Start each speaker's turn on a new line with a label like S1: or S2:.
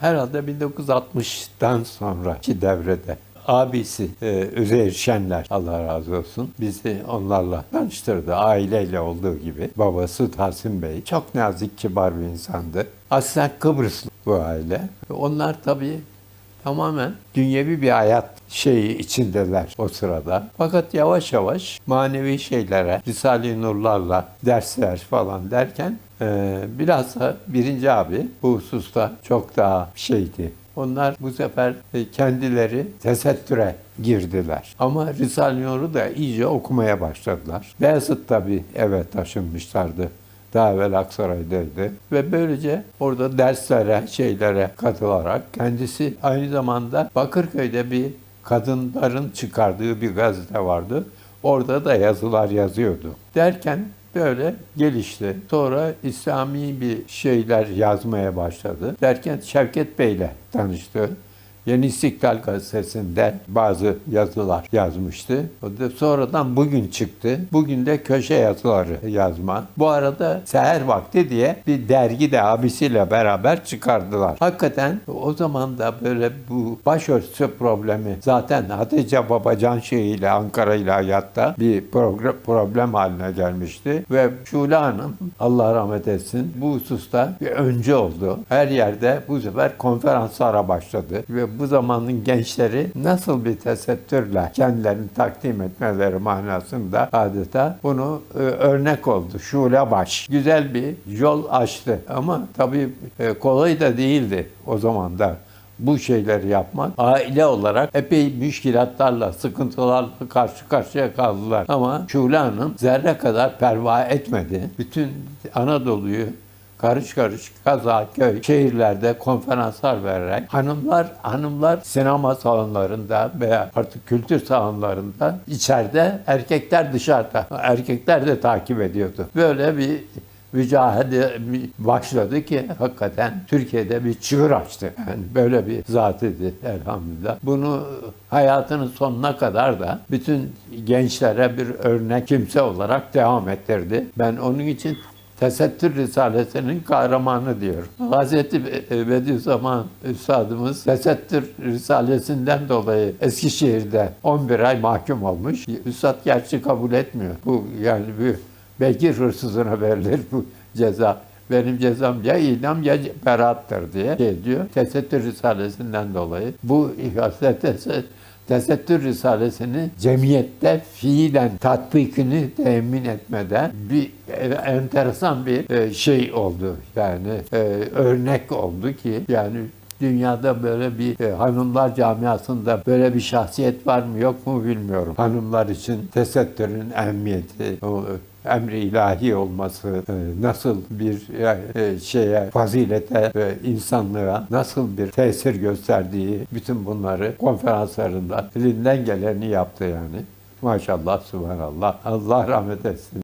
S1: herhalde 1960'dan sonraki devrede abisi e, Üzeyir Şenler Allah razı olsun bizi onlarla tanıştırdı. Aileyle olduğu gibi. Babası Tahsin Bey çok nazik kibar bir insandı. Aslen Kıbrıslı bu aile. Onlar tabii tamamen dünyevi bir hayat şeyi içindeler o sırada. Fakat yavaş yavaş manevi şeylere, Risale-i Nurlarla dersler falan derken e, bilhassa birinci abi bu hususta çok daha şeydi. Onlar bu sefer e, kendileri tesettüre girdiler. Ama Risale-i Nur'u da iyice okumaya başladılar. Beyazıt tabii eve taşınmışlardı. Daha evvel Aksaray'daydı. Ve böylece orada derslere, şeylere katılarak kendisi aynı zamanda Bakırköy'de bir kadınların çıkardığı bir gazete vardı. Orada da yazılar yazıyordu. Derken böyle gelişti. Sonra İslami bir şeyler yazmaya başladı. Derken Şevket Bey'le tanıştı. Yeni İstiklal Gazetesi'nde bazı yazılar yazmıştı. O da sonradan bugün çıktı. Bugün de köşe yazıları yazma. Bu arada Seher Vakti diye bir dergi de abisiyle beraber çıkardılar. Hakikaten o zaman da böyle bu başörtüsü problemi zaten Hatice Babacan şeyiyle Ankara İlahiyat'ta bir program, problem haline gelmişti. Ve Şule Hanım Allah rahmet etsin bu hususta bir öncü oldu. Her yerde bu sefer konferanslara başladı. Ve bu zamanın gençleri nasıl bir tesettürle kendilerini takdim etmeleri manasında adeta bunu e, örnek oldu. Şule Baş. Güzel bir yol açtı. Ama tabii e, kolay da değildi o zaman da bu şeyleri yapmak. Aile olarak epey müşkilatlarla, sıkıntılarla karşı karşıya kaldılar. Ama Şule Hanım zerre kadar perva etmedi. Bütün Anadolu'yu karış karış kaza, köy, şehirlerde konferanslar vererek hanımlar hanımlar sinema salonlarında veya artık kültür salonlarında içeride erkekler dışarıda. Erkekler de takip ediyordu. Böyle bir mücadele başladı ki hakikaten Türkiye'de bir çığır açtı. Yani böyle bir zat idi elhamdülillah. Bunu hayatının sonuna kadar da bütün gençlere bir örnek kimse olarak devam ettirdi. Ben onun için Tesettür Risalesi'nin kahramanı diyor. Hazreti Bediüzzaman Üstadımız Tesettür Risalesi'nden dolayı Eskişehir'de 11 ay mahkum olmuş. Üstad gerçi kabul etmiyor. Bu yani bir belki hırsızına verilir bu ceza. Benim cezam ya idam ya berattır diye şey diyor. Tesettür Risalesi'nden dolayı. Bu Tesettür Tesettür Risalesi'ni cemiyette fiilen tatbikini temin etmeden bir e, enteresan bir e, şey oldu. Yani e, örnek oldu ki yani dünyada böyle bir e, hanımlar camiasında böyle bir şahsiyet var mı yok mu bilmiyorum. Hanımlar için tesettürün ehemmiyeti, o emri ilahi olması, e, nasıl bir e, şeye, fazilete ve insanlığa nasıl bir tesir gösterdiği bütün bunları konferanslarında elinden geleni yaptı yani. Maşallah, subhanallah. Allah rahmet etsin.